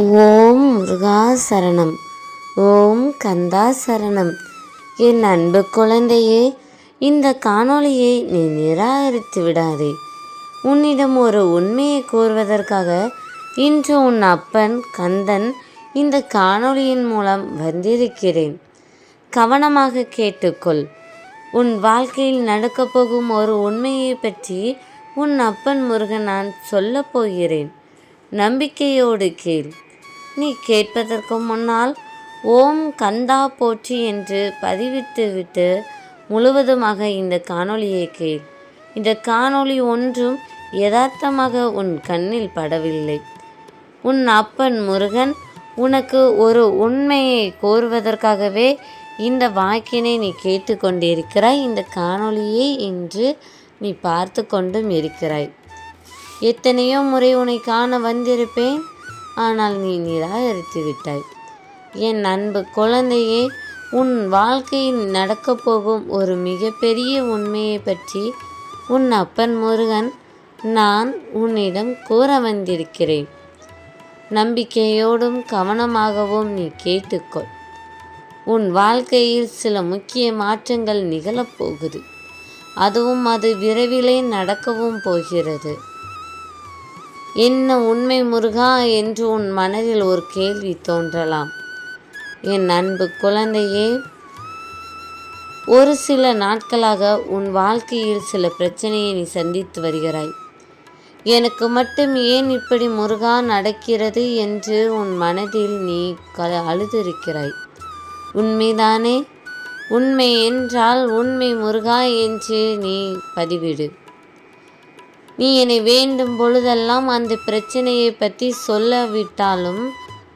ஓம் முருகா சரணம் ஓம் கந்தா சரணம் என் அன்பு குழந்தையே இந்த காணொளியை நீ நிராகரித்து விடாதே. உன்னிடம் ஒரு உண்மையை கூறுவதற்காக இன்று உன் அப்பன் கந்தன் இந்த காணொளியின் மூலம் வந்திருக்கிறேன். கவனமாக கேட்டுக்கொள். உன் வாழ்க்கையில் நடக்கப் போகும் ஒரு உண்மையை பற்றி உன் அப்பன் முருகன் நான் சொல்லப் போகிறேன். நம்பிக்கையோடு கேள். நீ கேட்பதற்கு முன்னால் ஓம் கந்தா போற்றி என்று பதிவிட்டுவிட்டு முழுவதுமாக இந்த காணொளியை கேள். இந்த காணொளி ஒன்றும் யதார்த்தமாக உன் கண்ணில் படவில்லை. உன் அப்பன் முருகன் உனக்கு ஒரு உண்மையை கோருவதற்காகவே இந்த வாக்கினை நீ கேட்டுக்கொண்டிருக்கிறாய் இந்த காணொளியை இன்று நீ பார்த்து கொண்டும் இருக்கிறாய். எத்தனையோ முறை உன்னை காண வந்திருப்பேன். ஆனால் நீ நிராகரித்து விட்டாய். என் அன்பு குழந்தையே உன் வாழ்க்கையில் நடக்கப் போகும் ஒரு மிகப்பெரிய உண்மையை பற்றி உன் அப்பன் முருகன் நான் உன்னிடம் கூற வந்திருக்கிறேன். நம்பிக்கையோடும் கவனமாகவும் நீ கேட்டுக்கொள். உன் வாழ்க்கையில் சில முக்கிய மாற்றங்கள் நிகழப்போகுது அதுவும் அது விரைவிலே நடக்கவும் போகிறது. என்ன உண்மை முருகா என்று உன் மனதில் ஒரு கேள்வி தோன்றலாம். என் அன்பு குழந்தையே ஒரு சில நாட்களாக உன் வாழ்க்கையில் சில பிரச்சனையை நீ சந்தித்து வருகிறாய். எனக்கு மட்டும் ஏன் இப்படி முருகா நடக்கிறது என்று உன் மனதில் நீ க அழுதிருக்கிறாய். உண்மைதானே? உண்மை என்றால் உண்மை முருகா என்று நீ பதிவிடு. நீ என்னை வேண்டும் பொழுதெல்லாம் அந்த பிரச்சனையை பற்றி சொல்லவிட்டாலும்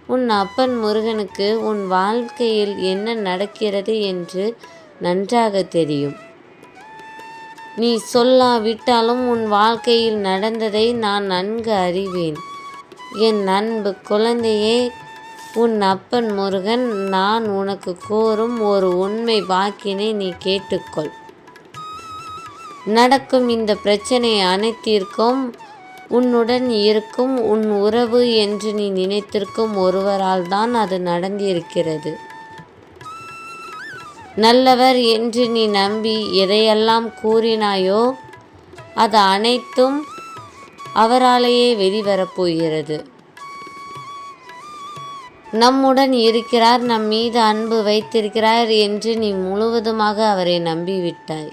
உன் அப்பன் முருகனுக்கு உன் வாழ்க்கையில் என்ன நடக்கிறது என்று நன்றாக தெரியும். நீ சொல்லாவிட்டாலும் உன் வாழ்க்கையில் நடந்ததை நான் நன்கு அறிவேன். என் அன்பு குழந்தையே உன் அப்பன் முருகன் நான் உனக்கு கோரும் ஒரு உண்மை வாக்கினை நீ கேட்டுக்கொள். நடக்கும் இந்த பிரச்சனை அனைத்திற்கும் உன்னுடன் இருக்கும் உன் உறவு என்று நீ நினைத்திருக்கும் ஒருவரால் தான் அது நடந்திருக்கிறது. நல்லவர் என்று நீ நம்பி எதையெல்லாம் கூறினாயோ அது அனைத்தும் அவராலேயே வெளிவரப்போகிறது நம்முடன் இருக்கிறார் நம் மீது அன்பு வைத்திருக்கிறார் என்று நீ முழுவதுமாக அவரை நம்பிவிட்டாய்.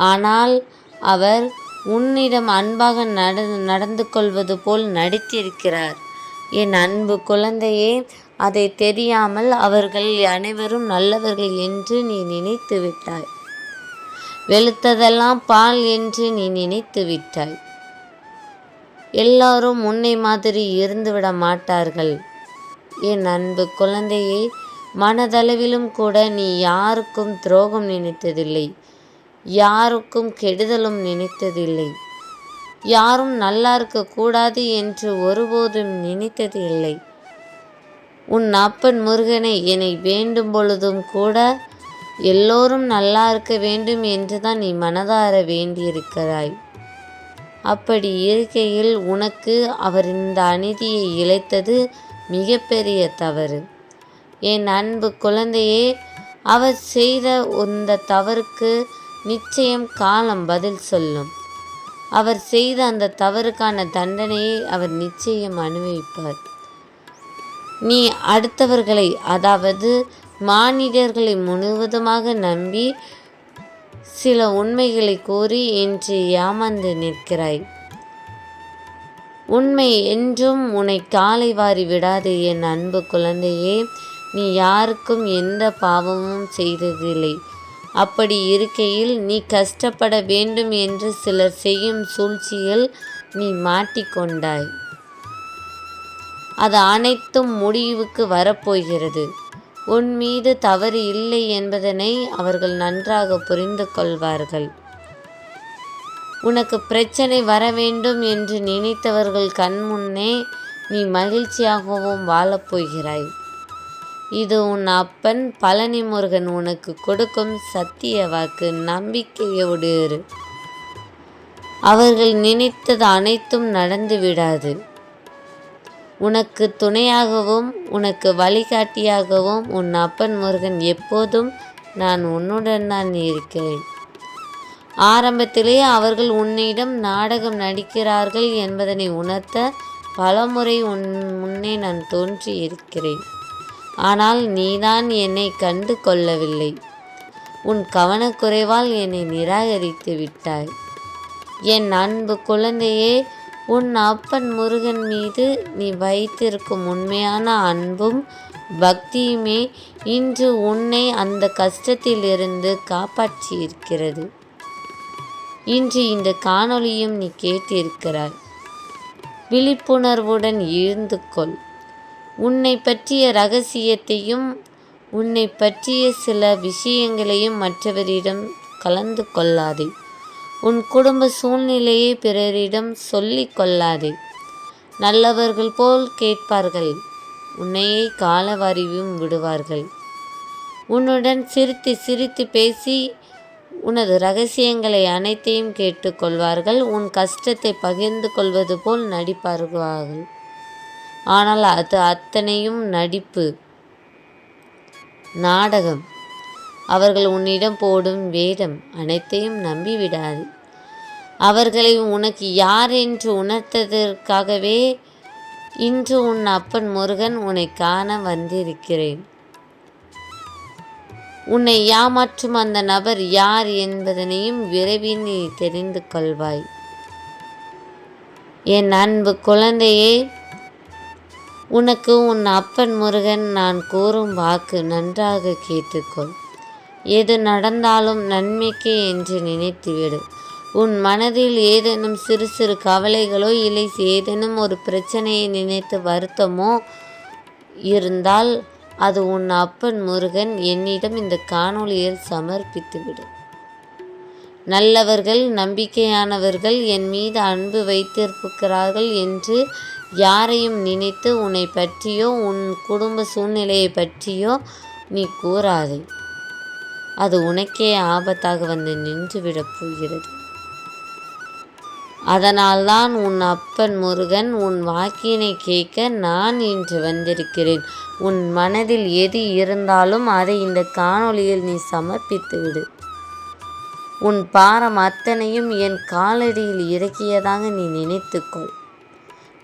ஆனால் அவர் உன்னிடம் அன்பாக நட நடந்து கொள்வது போல் நடித்திருக்கிறார். என் அன்பு குழந்தையே அதை தெரியாமல் அவர்கள் அனைவரும் நல்லவர்கள் என்று நீ நினைத்து விட்டாய். வெளுத்ததெல்லாம் பால் என்று நீ நினைத்து விட்டாய். எல்லாரும் உன்னை மாதிரி இருந்துவிட மாட்டார்கள். என் அன்பு குழந்தையை மனதளவிலும் கூட நீ யாருக்கும் துரோகம் நினைத்ததில்லை. யாருக்கும் கெடுதலும் நினைத்ததில்லை. யாரும் நல்லா இருக்கக்கூடாது என்று ஒருபோதும் நினைத்தது இல்லை உன் அப்பன் முருகனை என்னை வேண்டும் பொழுதும் கூட எல்லோரும் நல்லா இருக்க வேண்டும் என்றுதான் நீ மனதார வேண்டியிருக்கிறாய். அப்படி இருக்கையில் உனக்கு அவர் இந்த அநீதியை இழைத்தது மிகப்பெரிய தவறு. என் அன்பு குழந்தையே அவர் செய்த இந்த தவறுக்கு நிச்சயம் காலம் பதில் சொல்லும். அவர் செய்த அந்த தவறுக்கான தண்டனையை அவர் நிச்சயம் அனுபவிப்பார். நீ அடுத்தவர்களை அதாவது மானிடர்களை முழுவதுமாக நம்பி சில உண்மைகளை கூறி இன்று ஏமாந்து நிற்கிறாய். உண்மை என்றும் உன்னை காலை வாரி விடாது என் அன்பு குழந்தையே நீ யாருக்கும் எந்த பாவமும் செய்ததில்லை. அப்படி இருக்கையில் நீ கஷ்டப்பட வேண்டும் என்று சிலர் செய்யும் சூழ்ச்சியில் நீ மாட்டிக்கொண்டாய் அது அனைத்தும் முடிவுக்கு வரப்போகிறது. உன் மீது தவறு இல்லை என்பதனை அவர்கள் நன்றாக புரிந்து கொள்வார்கள். உனக்கு பிரச்சனை வர வேண்டும் என்று நினைத்தவர்கள் கண்முன்னே நீ மகிழ்ச்சியாகவும் வாழப்போகிறாய் இது உன் அப்பன் பழனி முருகன் உனக்கு கொடுக்கும் சத்திய வாக்கு நம்பிக்கையோடு இரு. அவர்கள் நினைத்தது அனைத்தும் நடந்து விடாது. உனக்கு துணையாகவும் உனக்கு வழிகாட்டியாகவும் உன் அப்பன் முருகன் எப்போதும் நான் உன்னுடன் தான் இருக்கிறேன். ஆரம்பத்திலே அவர்கள் உன்னிடம் நாடகம் நடிக்கிறார்கள் என்பதனை உணர்த்த பலமுறை உன் முன்னே நான் தோன்றி இருக்கிறேன் ஆனால் நீதான் என்னை கண்டு கொள்ளவில்லை. உன் கவனக்குறைவால் என்னை நிராகரித்து விட்டாய். என் அன்பு குழந்தையே உன் அப்பன் முருகன் மீது நீ வைத்திருக்கும் உண்மையான அன்பும் பக்தியுமே இன்று உன்னை அந்த கஷ்டத்திலிருந்து காப்பாற்றியிருக்கிறது. இன்று இந்த காணொளியும் நீ கேட்டிருக்கிறாய். விழிப்புணர்வுடன் இருந்து கொள். உன்னை பற்றிய ரகசியத்தையும் உன்னை பற்றிய சில விஷயங்களையும் மற்றவரிடம் கலந்து கொள்ளாதே. உன் குடும்ப சூழ்நிலையை பிறரிடம் சொல்லிக் கொள்ளாதே. நல்லவர்கள் போல் கேட்பார்கள் உன்னையே காலவறிவும் விடுவார்கள். உன்னுடன் சிரித்து சிரித்து பேசி உனது ரகசியங்களை அனைத்தையும் கேட்டுக்கொள்வார்கள் உன் கஷ்டத்தை பகிர்ந்து கொள்வது போல் நடிப்பார்கள். ஆனால் அது அத்தனையும் நடிப்பு. நாடகம். அவர்கள் உன்னிடம் போடும் வேதம் அனைத்தையும் நம்பிவிடாது. அவர்களை உனக்கு யார் என்று உணர்த்ததற்காகவே இன்று உன் அப்பன் முருகன் உன்னை காண வந்திருக்கிறேன். உன்னை ஏமாற்றும் அந்த நபர் யார் என்பதனையும் விரைவில் நீ தெரிந்து கொள்வாய். என் அன்பு குழந்தையே உனக்கு உன் அப்பன் முருகன் நான் கூறும் வாக்கு நன்றாக கேட்டுக்கொள். எது நடந்தாலும் நன்மைக்கே என்று நினைத்துவிடு. உன் மனதில் ஏதேனும் சிறு சிறு கவலைகளோ இல்லை ஏதேனும் ஒரு பிரச்சனையை நினைத்து வருத்தமோ இருந்தால் அது உன் அப்பன் முருகன் என்னிடம் இந்த காணொளியில் சமர்ப்பித்துவிடு. நல்லவர்கள் நம்பிக்கையானவர்கள் என் மீது அன்பு வைத்திருக்கிறார்கள் என்று யாரையும் நினைத்து உன்னை பற்றியோ உன் குடும்ப சூழ்நிலையை பற்றியோ நீ கூறாதே. அது உனக்கே ஆபத்தாக வந்து நின்றுவிடப் போகிறது. அதனால்தான் உன் அப்பன் முருகன் உன் வாக்கினை கேட்க நான் இன்று வந்திருக்கிறேன். உன் மனதில் எது இருந்தாலும் அதை இந்த காணொளியில் நீ சமர்ப்பித்துவிடு. உன் பாரம் அத்தனையும் என் காலடியில் இறக்கியதாக நீ நினைத்துக்கொள்.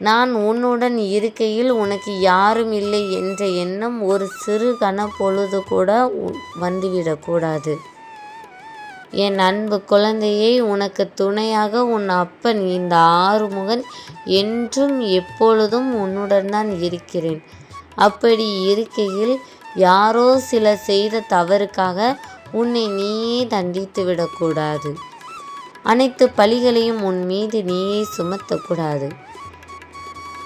நான் உன்னுடன் இருக்கையில் உனக்கு யாரும் இல்லை என்ற எண்ணம் ஒரு சிறு கன பொழுது கூட வந்துவிடக்கூடாது என் அன்பு குழந்தையை உனக்கு துணையாக உன் அப்பன் இந்த ஆறுமுகன் என்றும் எப்பொழுதும் உன்னுடன் தான் இருக்கிறேன். அப்படி இருக்கையில் யாரோ சில செய்த தவறுக்காக உன்னை நீயே தண்டித்து விடக்கூடாது அனைத்து பழிகளையும் உன் மீது நீயே சுமத்தக்கூடாது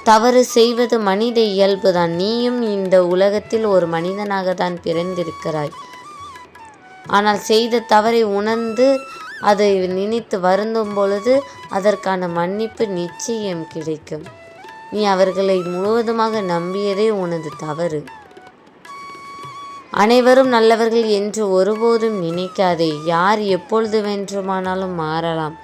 தவறு செய்வது மனித இயல்புதான். நீயும் இந்த உலகத்தில் ஒரு மனிதனாக தான் பிறந்திருக்கிறாய். ஆனால் செய்த தவறை உணர்ந்து அதை நினைத்து வருந்தும் பொழுது அதற்கான மன்னிப்பு நிச்சயம் கிடைக்கும். நீ அவர்களை முழுவதுமாக நம்பியதே உனது தவறு. அனைவரும் நல்லவர்கள் என்று ஒருபோதும் நினைக்காதே. யார் எப்பொழுது வேண்டுமானாலும் மாறலாம்.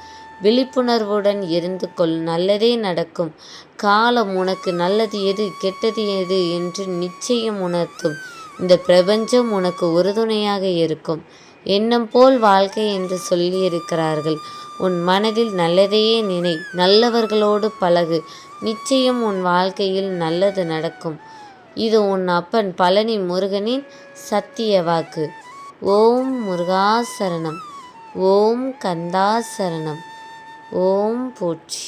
விழிப்புணர்வுடன் இருந்து கொள். நல்லதே நடக்கும். காலம் உனக்கு நல்லது எது கெட்டது எது என்று நிச்சயம் உணர்த்தும். இந்த பிரபஞ்சம் உனக்கு உறுதுணையாக இருக்கும். எண்ணம் போல் வாழ்க்கை என்று சொல்லியிருக்கிறார்கள். உன் மனதில் நல்லதையே நினை. நல்லவர்களோடு பழகு. நிச்சயம் உன் வாழ்க்கையில் நல்லது நடக்கும். இது உன் அப்பன் பழனி முருகனின் சத்திய வாக்கு. ஓம் முருகாசரணம். ஓம் கந்தாசரணம். ஓம் போற்றி